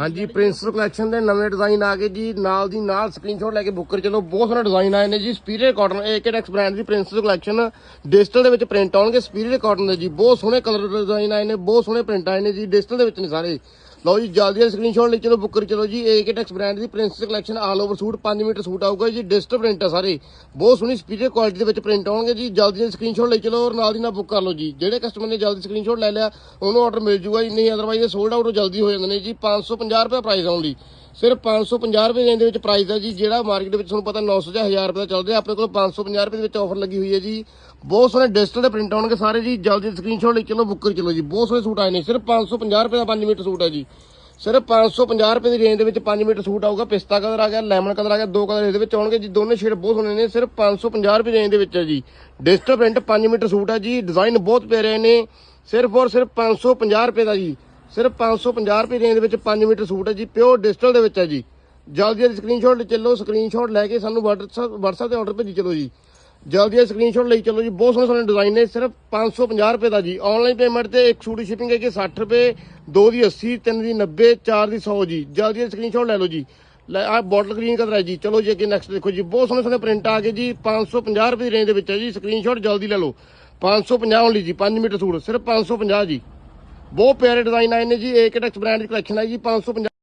ਹਾਂਜੀ ਪ੍ਰਿੰਸਲ ਕਲੈਕਸ਼ਨ ਦੇ ਨਵੇਂ ਡਿਜ਼ਾਈਨ ਆ ਗਏ ਜੀ। ਨਾਲ ਦੀ ਨਾਲ ਸਕਰੀਨਸ਼ਾਟ ਲੈ ਕੇ ਬੁੱਕ ਕਰ ਚਲੋ, ਬਹੁਤ ਸੋਹਣੇ ਡਿਜ਼ਾਈਨ ਆਏ ਨੇ ਜੀ। ਸਪੀਰੀਅਰ ਕਾਟਨ ਏਕੇਡੈਕਸ ਬ੍ਰਾਂਡ ਦੀ ਪ੍ਰਿੰਸਲ ਕਲੈਕਸ਼ਨ ਡਿਜੀਟਲ ਦੇ ਵਿੱਚ ਪ੍ਰਿੰਟ ਆਉਣਗੇ ਸਪੀਰੀਅਰ ਕਾਟਨ ਦੇ ਜੀ। ਬਹੁਤ ਸੋਹਣੇ ਕਲਰ ਡਿਜ਼ਾਈਨ ਆਏ ਨੇ, ਬਹੁਤ ਸੋਹਣੇ ਪ੍ਰਿੰਟ ਆਏ ਨੇ ਜੀ। ਡਿਜੀਟਲ ਦੇ ਵਿੱਚ ਨੇ ਸਾਰੇ। ਲਓ ਜੀ, ਜਲਦੀ ਸਕਰੀਨਸ਼ਾਟ ਲੈ ਚਲੋ ਬੁੱਕ ਕਰ ਚਲੋ ਜੀ ਏਕੇਡੈਕਸ ਬ੍ਰਾਂਡ ਦੀ ਪ੍ਰਿੰਸਲ collection all over suit 5 metre suit ਆਊਗਾ ਜੀ ਡਿਜੀਟਲ ਪ੍ਰਿੰਟ ਆ ਸਾਰੇ। ਬਹੁਤ ਸੋਹਣੀ ਸਪੀਰੀਅਰ ਕੁਆਲਿਟੀ ਦੇ ਵਿੱਚ ਪ੍ਰਿੰਟ ਆਉਣਗੇ ਜੀ, ਜਲਦੀ ਸਕਰੀਨਸ਼ਾਟ ਲੈ ਚਲੋ ਔਰ ਨਾਲ ਦੀ ਨਾਲ ਬੁੱਕ ਕਰ ਲਓ ਜੀ। ਜਿਹੜੇ ਕਸਟਮਰ ਨੇ ਜਲਦੀ ਸਕਰੀਨਸ਼ਾਟ ਲੈ ਲਿਆ, ਉਹਨੂੰ ਆਰਡਰ ਮਿਲ ਜੂਗਾ ਜੀ, ਨਹੀਂ ਅਦਰਵਾਈਜ਼ ਇਹ ਸੋਲਡ ਆਊਟ ਜਲਦੀ ਹੋ ਜਾਂਦੇ ਨੇ ਜੀ 550 ਰੁਪਏ ਪ੍ਰਾਈਸ ਆਉਂਦੀ। ਸਿਰਫ 550 ਰੁਪਏ ਰੇਂਜ ਦੇ ਵਿੱਚ ਪ੍ਰਾਈਸ ਹੈ ਜੀ, ਜਿਹੜਾ ਮਾਰਕੀਟ ਵਿੱਚ ਤੁਹਾਨੂੰ ਪਤਾ 900 ਜਾਂ 1000 ਰੁਪਏ ਦਾ ਚੱਲ ਰਿਹਾ ਆਪਣੇ ਕੋਲ 550 ਰੁਪਏ ਦੇ ਵਿੱਚ ਆਫਰ ਲੱਗੀ ਹੋਈ ਹੈ ਜੀ। ਬਹੁਤ ਸੋਹਣੇ ਡਿਜੀਟਲ ਦੇ ਪ੍ਰਿੰਟ ਆਉਣਗੇ ਸਾਰੇ ਜੀ, ਜਲਦੀ ਸਕਰੀਨਸ਼ਾਟ ਲੈ ਚਲੋ ਬੁੱਕ ਕਰ ਚਲੋ ਜੀ। ਬਹੁਤ ਸੋਹਣੇ ਸੂਟ ਆਏ ਨੇ, ਸਿਰਫ 550 ਰੁਪਏ ਦਾ 5 ਮੀਟਰ ਸੂਟ ਹੈ ਜੀ। ਸਿਰਫ 550 ਰੁਪਏ ਦੀ ਰੇਂਜ ਦੇ ਵਿੱਚ 5 ਮੀਟਰ ਸੂਟ ਆਊਗਾ, ਪਿਸਤਾ ਕਲਰ ਆ ਗਿਆ ਲੈਮਨ ਕਲਰ ਆ ਗਿਆ, ਦੋ ਕਲਰ ਇਹਦੇ ਵਿੱਚ ਆਉਣਗੇ ਜੀ, ਦੋਨੇ ਸ਼ੇਡ ਬਹੁਤ ਸੋਹਣੇ ਨੇ, ਸਿਰਫ 550 ਰੁਪਏ ਰੇਂਜ ਦੇ ਵਿੱਚ ਹੈ ਜੀ। ਡਿਜੀਟਲ ਪ੍ਰਿੰਟ 5 ਮੀਟਰ ਸੂਟ ਹੈ ਜੀ ਡਿਜ਼ਾਈਨ ਬਹੁਤ ਪਿਆਰੇ ਨੇ, ਸਿਰਫ ਔਰ ਸਿਰਫ 550 ਰੁਪਏ ਦਾ ਜੀ। ਸਿਰਫ 550 ਰੁਪਏ ਰੇਂਜ ਦੇ ਵਿੱਚ 5 ਮੀਟਰ ਸੂਟ ਹੈ ਜੀ ਪਿਓਰ ਡਿਜੀਟਲ ਦੇ ਵਿੱਚ ਹੈ ਜੀ। ਜਲਦੀ ਜਲਦੀ ਸਕਰੀਨਸ਼ਾਟ ਚੱਲੋ ਸਕਰੀਨਸ਼ਾਟ ਲੈ ਕੇ ਸਾਨੂੰ WhatsApp WhatsApp ਤੇ ਆਰਡਰ ਭੇਜੀ ਚਲੋ ਜੀ। ਜਲਦੀ ਸਕਰੀਨਸ਼ਾਟ ਲਈ ਚਲੋ ਜੀ। ਬਹੁਤ ਸੋਹਣੇ ਸੋਹਣੇ ਡਿਜ਼ਾਈਨ ਨੇ, ਸਿਰਫ 550 ਰੁਪਏ ਦਾ ਜੀ। ਆਨਲਾਈਨ ਪੇਮੈਂਟ ਤੇ ਇੱਕ ਸੂਟ ਦੀ ਸ਼ਿਪਿੰਗ ਹੈ ਕਿ 60 ਰੁਪਏ, ਦੋ ਦੀ 80 ਤਿੰਨ ਦੀ 90 ਚਾਰ ਦੀ 100 ਜੀ। ਜਲਦੀ ਸਕਰੀਨਸ਼ਾਟ ਲੈ ਲਓ ਜੀ। ਲੈ ਆ ਬੋਟਲ ਗ੍ਰੀਨ ਕਲਰ ਹੈ ਜੀ। ਚਲੋ ਜੀ, ਅੱਗੇ ਨੈਕਸਟ ਦੇਖੋ ਜੀ। ਬਹੁਤ ਸੋਹਣੇ ਸੋਹਣੇ ਪ੍ਰਿੰਟ ਆ ਗਏ ਜੀ। 550 ਰੁਪਏ ਦੀ ਰੇਂਜ ਦੇ ਵਿੱਚ ਹੈ ਜੀ। ਸਕਰੀਨਸ਼ਾਟ ਜਲਦੀ ਲੈ ਲਓ। 550 ਓਨਲੀ ਜੀ। 5 ਮੀਟਰ ਸੂਟ, ਸਿਰਫ 550 ਜੀ। ਬਹੁਤ ਪਿਆਰੇ ਡਿਜ਼ਾਈਨ ਆਏ ਨੇ ਜੀ। ਏਕਟੈਕਸ ਬ੍ਰਾਂਡ ਦੀ ਕਲੈਕਸ਼ਨ ਹੈ ਜੀ 550